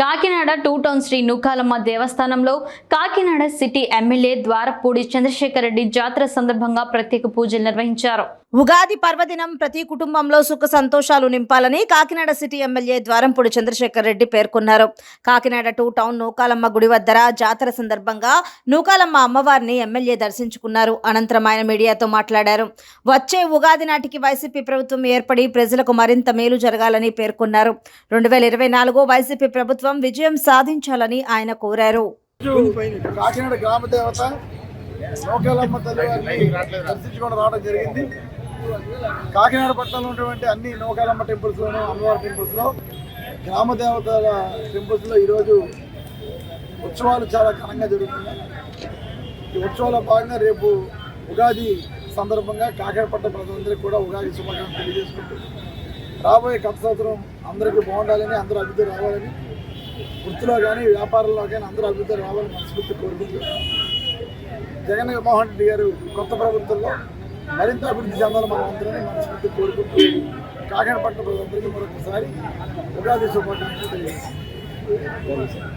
Kakinada two town Shri Nookalamma దేవస్థానంలో Kakinada city MLA Dwarampudi Chandrashekar Reddy జాతర సందర్భంగా ప్రత్యేక పూజలు నిర్వహించారు. ఉగాది పర్వదినం ప్రతి కుటుంబంలో సుఖ సంతోషాలు నింపాలని కాకినాడ సిటీ ఎమ్మెల్యే ద్వారంపూడి చంద్రశేఖర్ రెడ్డి పేర్కొన్నారు. కాకినాడ టూ టౌన్ నూకాలమ్మ గుడి వద్దర జాతర సందర్భంగా నూకాలమ్మ అమ్మవారిని ఎమ్మెల్యే దర్శించుకున్నారు. అనంతరం ఆయన మీడియాతో మాట్లాడారు. వచ్చే ఉగాది నాటికి వైసీపీ ప్రభుత్వం ఏర్పడి ప్రజలకు మరింత మేలు జరగాలని పేర్కొన్నారు. రెండు వేల ఇరవై నాలుగు వైసీపీ ప్రభుత్వం విజయం సాధించాలని ఆయన కోరారు. కాకినాడ గ్రామ దేవత తల్లి దర్శించుకొని రావడం జరిగింది. కాకినాడ పట్టణంలో ఉన్నటువంటి అన్ని నూకాలమ్మ టెంపుల్స్లోనూ అమ్మవారి టెంపుల్స్లో గ్రామ దేవతల టెంపుల్స్లో ఈరోజు ఉత్సవాలు చాలా ఘనంగా జరుగుతున్నాయి. ఈ ఉత్సవాల భాగంగా రేపు ఉగాది సందర్భంగా కాకినాడ ప్రజలందరికీ కూడా ఉగాది శుభాకాంక్షలు తెలియజేసుకుంటూ రాబోయే కొత్త సంవత్సరం అందరికీ బాగుండాలని అందరూ అభివృద్ధి రావాలని వృత్తిలో కానీ వ్యాపారంలో కానీ అందరూ అభివృద్ధి రావాలని మనస్ఫూర్తి కోరుకుంటూ జగన్ మోహన్ రెడ్డి గారు కొత్త ప్రభుత్వంలో మరింత అభివృద్ధి చెందాలి మనం అందరినీ మనస్ఫూర్తి కోరుకుంటూ కాకినాడ పట్టణ ప్రజలందరికీ మరొకసారి ఉగాది శుభాకాంక్షలు తెలియజేస్తాం